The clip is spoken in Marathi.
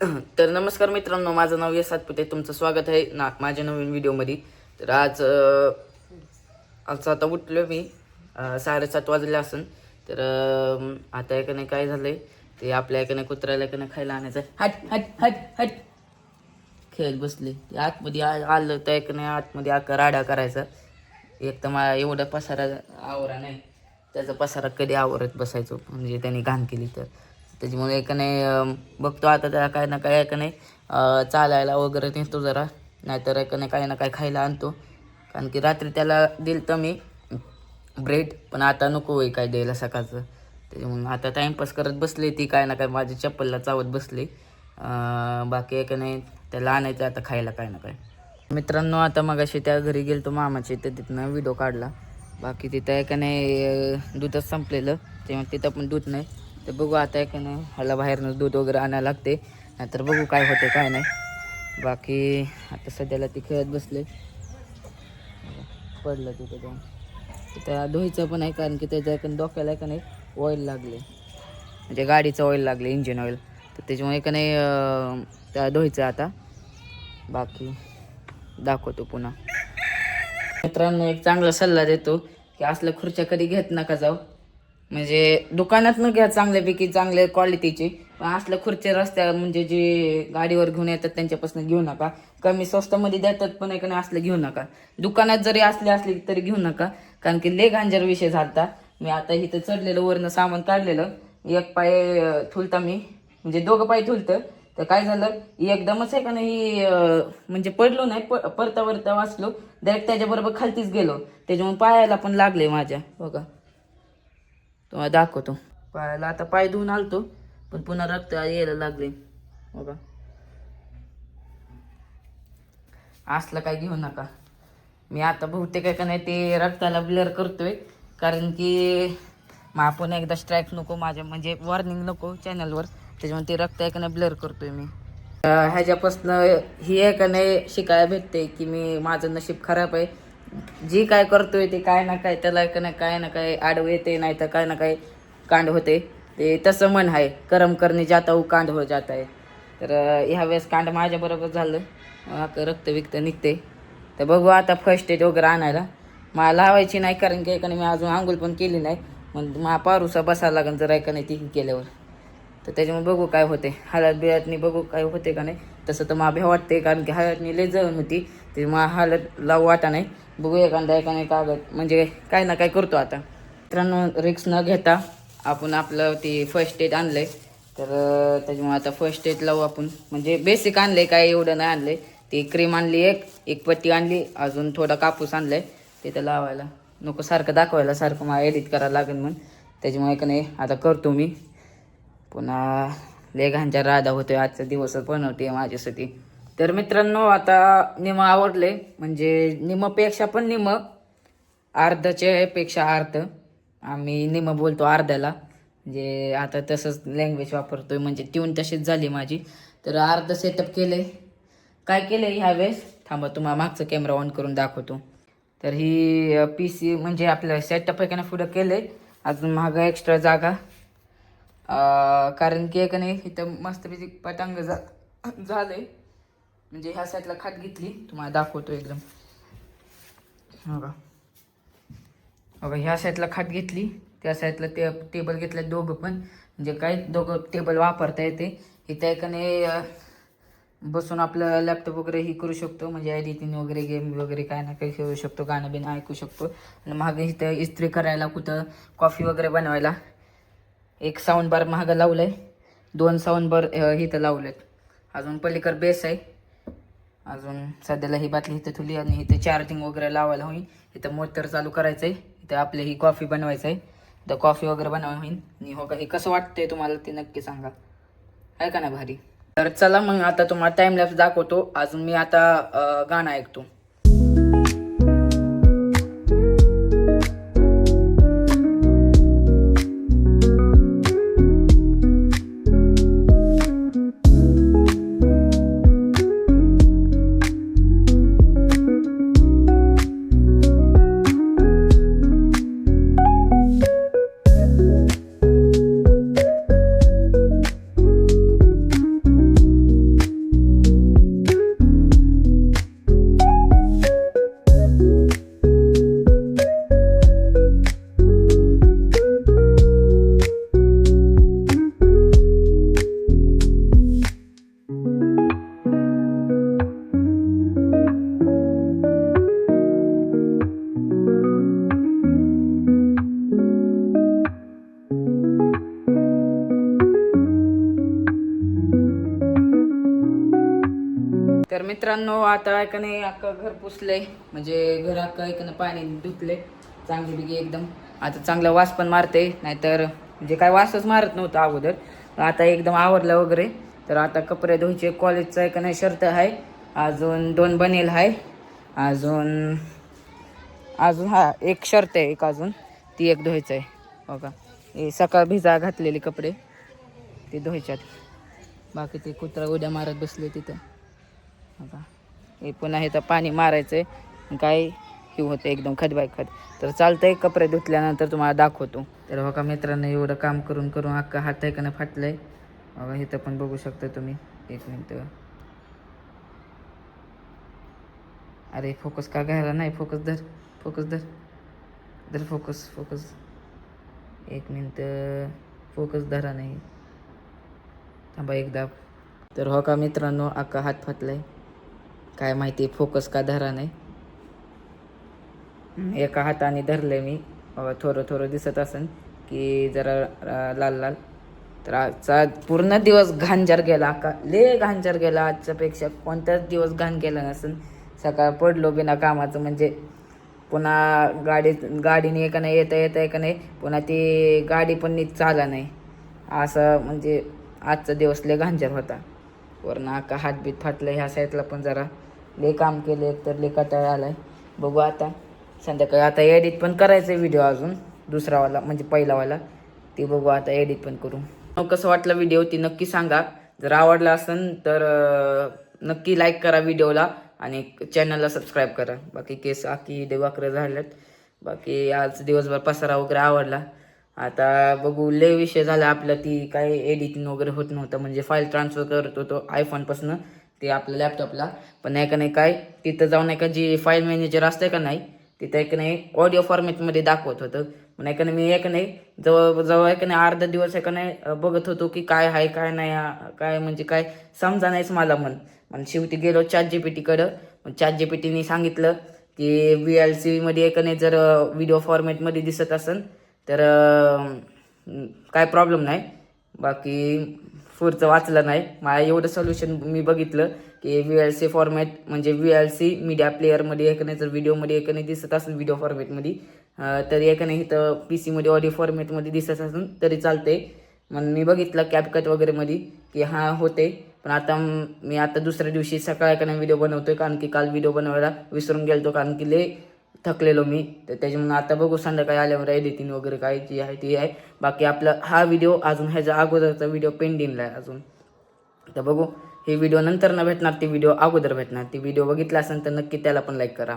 तर नमस्कार मित्रांनो माझं नाव यश सातपुते तुमचं स्वागत आहे ना माझ्या नवीन व्हिडिओमध्ये. तर आज आज आता उठलो मी साडेसात वाजले असन. तर आता एकाने काय झालंय ते आपल्या एकाने कुत्र्याला एकाने खायला आणायचं हट हट हट हट. खेळत बसले. ते आतमध्ये आ- आलं तर एकाने आतमध्ये आका राडा करायचा. एक तर मला एवढा पसारा आवरा नाही. त्याचा पसारा कधी आवरत बसायचो म्हणजे त्यांनी घाण केली तर. त्याच्यामुळे का नाही बघतो आता त्याला काय ना काय का नाही चालायला वगैरे नेतो जरा. नाहीतर एकाने काही ना काय खायला आणतो. कारण की रात्री त्याला दिलं तर मी ब्रेड पण आता नको होई काय द्यायला सकाळचं. त्याच्यामुळे आता टाईमपास करत बसले ती काय ना काय माझी चप्पलला चावत बसले. बाकी का नाही त्याला आणायचं आता खायला काय ना काय मित्रांनो आता मग अशी त्या घरी गेलो तो मामाची तर तिथनं व्हिडिओ काढला. बाकी तिथं एकाने नाही दूधच संपलेलं. तेव्हा तिथं पण दूध नाही. तर बघू आता एकाने ह्याला बाहेरनं दूध वगैरे आणायला लागते. नाहीतर बघू काय होते काय नाही. बाकी आता सध्याला ती खेळत बसले. पडलं तिथे जाऊन. त्या धुईचं पण आहे कारण की त्याच्या एका डोक्याला का नाही ऑइल लागले. म्हणजे गाडीचं ऑइल लागले इंजिन ऑइल तर त्याच्यामुळे का नाही त्या धुईचं आता. बाकी दाखवतो पुन्हा. मित्रांनो एक चांगला सल्ला देतो की असल्या खुर्च्या कधी घेत नका जाऊ. म्हणजे दुकानातनं घ्या चांगल्यापैकी चांगल्या क्वालिटीचे पण असल्या खुर्च्या रस्त्या म्हणजे जे गाडीवर घेऊन येतात त्यांच्यापासून घेऊ नका. कमी स्वस्तामध्ये देतात पण एक नाही असलं घेऊ नका. दुकानात जरी असले असले तरी घेऊ नका. कारण की ले गांजर विषय झालता. मी आता इथं चढलेलं वरनं सामान काढलेलं. एक पाय थुलता मी. म्हणजे दोघं पाय थुलतं. तर काय झालं? एकदमच आहे का नाही म्हणजे पडलो नाही प- परता वरता वाचलो. डायरेक्ट त्याच्याबरोबर खालतीच गेलो. त्याच्यामुळे पायाला पण लागले माझ्या. बघा. तुम्हाला दाखवतो. पायाला आता पाय धुवून आलतो पण पुन्हा रक्त यायला लागले. बघा. असलं काय घेऊ नका. मी आता बहुतेक का नाही ते रक्ताला ब्लर करतोय कारण की मग आपण एकदा स्ट्राईक नको माझ्या म्हणजे वॉर्निंग नको चॅनलवर त्याच्यामुळे ते रक्त आहे ब्लर करतोय मी. ह्याच्यापासनं ही आहे नाही शिकायला भेटते की मी माझं नशीब खराब आहे. जी काय करतोय ते काय ना काय त्याला का नाही काय ना काय आडवं येते नाही तर काय ना काय कांड होते. ते तसं मन आहे. करम करणे जाता हो कांड हो जात आहे. तर ह्यावेळेस ह्या वेळेस कांड माझ्याबरोबर झालं. रक्त विक्त निघते. तर बघू आता फर्स्ट एड वगैरे आणायला. मला लावायची नाही कारण की एकाने मी अजून आंघोळ पण केली नाही. मग मा पारूसा बसायला लागेल जर एकाने ती केल्यावर. तर त्याच्यामुळे बघू काय होते. हळद बिळातनी बघू काय होते का नाही. तसं तर मा भे वाटते कारण की हळदनी लय जळण होती. ते मला हळद लावू वाटा नाही. बघू एखादा एकाने कागद. म्हणजे काय ना काय करतो आता. मित्रांनो रिक्स न घेता आपण आपलं ते फर्स्ट एड आणलंय. तर त्याच्यामुळे आता फर्स्ट एड लावू आपण. म्हणजे बेसिक आणलंय काय एवढं नाही आणलंय. ती क्रीम आणली एक एक पट्टी आणली अजून थोडा कापूस आणलाय. तिथं लावायला. नको सारखं दाखवायला सारखं मला एडिट करायला लागेल म्हणून. त्याच्यामुळे का नाही आता करतो मी. पुन्हा लेघांच्या राधा होतोय आजचा दिवस बनवते माझ्यासाठी. तर मित्रांनो आता निम आवडले म्हणजे निमपेक्षा पण निम अर्धच्या पेक्षा अर्ध. आम्ही निम बोलतो अर्ध्याला. म्हणजे आता तसंच लँग्वेज वापरतोय. म्हणजे ट्यून तशीच झाली माझी. तर अर्ध सेटअप केले. काय केलं ह्या वेळेस? थांबा तुम्हाला मागचं कॅमेरा ऑन करून दाखवतो. तर ही पी सी म्हणजे आपलं सेटअप आहे का नाही पुढं केलं आहे अजून मागं एक्स्ट्रा जागा. कारण की का नाही इथं मस्तपैकी पटांग जा आहे म्हणजे ह्या साईडला खाट घेतली तुम्हाला दाखवतो एकदम. हो का हो का ह्या साईडला खाट घेतली त्या साईडला ते टेबल घेतलं दोघं पण. म्हणजे काय दोघं टेबल वापरता येते. इथे एकाने बसून आपलं लॅपटॉप वगैरे ही करू शकतो. म्हणजे एडिटिंग वगैरे गेम वगैरे काय ना काही खेळू शकतो गाणं बिणं ऐकू शकतो. आणि मागे इथं इस्त्री करायला कुठं कॉफी वगैरे बनवायला एक साऊंड बार महाग आहे दोन साऊंड बार इथं लावलेत. अजून पलीकड बेस आहे. अजून सध्याला ही बाटली इथं ठेवली आणि इथं चार्जिंग वगैरे लावायला होईल इथं मोटर चालू करायचं आहे इथं आपली ही कॉफी बनवायचं आहे इथं कॉफी वगैरे बनवायला होईल आणि हो का हे कसं वाटतंय तुम्हाला ते नक्की सांगा. आहे का ना भारी? तर चला मग आता तुम्हाला टाईम लॅप्स दाखवतो. अजून मी आता गाणं ऐकतो. मित्रांनो आता का नाही अख्खं घर पुसलंय. म्हणजे घर अख्खं ऐकणं पाणी धुतले चांगली बिगी एकदम. आता चांगला वास पण मारते नाहीतर म्हणजे काय वासच मारत नव्हतं अगोदर. आता एकदम आवरलं वगैरे. तर आता कपडे धुवायचे. कॉलेजचं एक नाही शर्त आहे अजून दोन बनेल आहे अजून अजून हा एक शर्त आहे एक अजून. ती एक धुवायचं आहे. बघा. हे सकाळ भिजा घातलेले कपडे. ते धुवायच्यात. बाकी ते कुत्रा उड्या मारत बसले तिथं. हे पुन्हा हे तर पाणी मारायचं आहे काय हे होतं एकदम खत बाय खत. तर चालतंय कपडे धुतल्यानंतर तुम्हाला दाखवतो. तर बघा मित्रांनो एवढं काम करून करून अख्खा हात आहे का नाही फाटलंय. हे इथं पण बघू शकता तुम्ही. एक मिनटं. अरे फोकस का घ्यायला नाही? फोकस धर फोकस धर. धर फोकस फोकस एक मिनटं. फोकस धरा नाही. थांबा एकदा तर हो का मित्रांनो अख्खा हात फाटलाय. काय माहिती फोकस का धरा नाही. एका हाताने धरलंय मी. थोडं थोडं दिसत असन की जरा लाल लाल. तर आजचा पूर्ण दिवस घांजार गेला. का ले घांजार गेला आजच्यापेक्षा. कोणताच दिवस घाण गेला नसन. सकाळ पडलो बिना कामाचं म्हणजे. पुन्हा गाडी गाडीने का नाही येता येता का नाही पुन्हा ती गाडी पण नीट चाला नाही. असं म्हणजे आजचा दिवस लय घांजार होता. वरनं अख्खा हातबीत फाटलं ह्या साईडला पण जरा ले काम केले तर ले कटाळा आलाय. बघू आता. संध्याकाळी आता एडिट पण करायचं व्हिडिओ अजून. दुसरावाला म्हणजे पहिलावाला ते बघू आता एडिट पण करू. हो, कसं वाटलं व्हिडिओ ती नक्की सांगा. जर आवडला असेल तर नक्की लाईक करा व्हिडिओला आणि चॅनलला सबस्क्राईब करा. बाकी केस आखी देवाकडे झाल्यात. बाकी आज दिवसभर पसारा वगैरे आवडला आता बघू लय विषय झाला आपलं ती काय एडिटिंग वगैरे होत नव्हतं. म्हणजे फाईल ट्रान्सफर करत होतो आयफोनपासून ते आपल्या लॅपटॉपला पण नाही का नाही काय तिथं जाऊन नाही का जी फाईल मॅनेजर असते का नाही तिथं एक नाही ऑडिओ फॉर्मॅटमध्ये दाखवत होतं. पण एक नाही मी एक नाही जवळ जवळ एक नाही अर्धा दिवस एक नाही बघत होतो की काय आहे काय नाही काय म्हणजे काय समजा नाहीच मला मन मग शेवटी गेलो चॅट जी पी टीकडं मग चाट जी पी टीने सांगितलं की व्ही एल सी मध्ये एक नाही जर व्हिडिओ फॉर्मॅटमध्ये दिसत असेल तर काय प्रॉब्लेम नाही. बाकी पुढचं वाचलं नाही. मला एवढं सोल्युशन मी बघितलं की व्ही एल सी फॉर्मॅट म्हणजे व्ही एल सी मीडिया प्लेअरमध्ये एक नाही जर व्हिडिओमध्ये एक नाही दिसत असेल व्हिडिओ फॉर्मॅटमध्ये तरी एक नाही इथं पी सीमध्ये ऑडिओ फॉर्मॅटमध्ये दिसत असून तरी चालते मग मी बघितलं कॅपकट वगैरेमध्ये की हा होते. पण आता मी आता दुसऱ्या दिवशी सकाळ का व्हिडिओ बनवतोय. कारण की काल व्हिडिओ बनवायला विसरून गेलतो. कारण की ले थकलेलो मी. तर त्याच्यामुळे आता बघू संध्याकाळी आल्यावर एडिटिंग वगैरे काय जी आहे ती आहे. बाकी आपला हा व्हिडिओ अजून ह्याच्या अगोदरचा व्हिडिओ पेंडिंगला आहे अजून. तर बघू हे व्हिडिओ नंतर न भेटणार ती व्हिडिओ अगोदर भेटणार. ती व्हिडिओ बघितला असेल तर नक्की त्याला पण लाईक करा.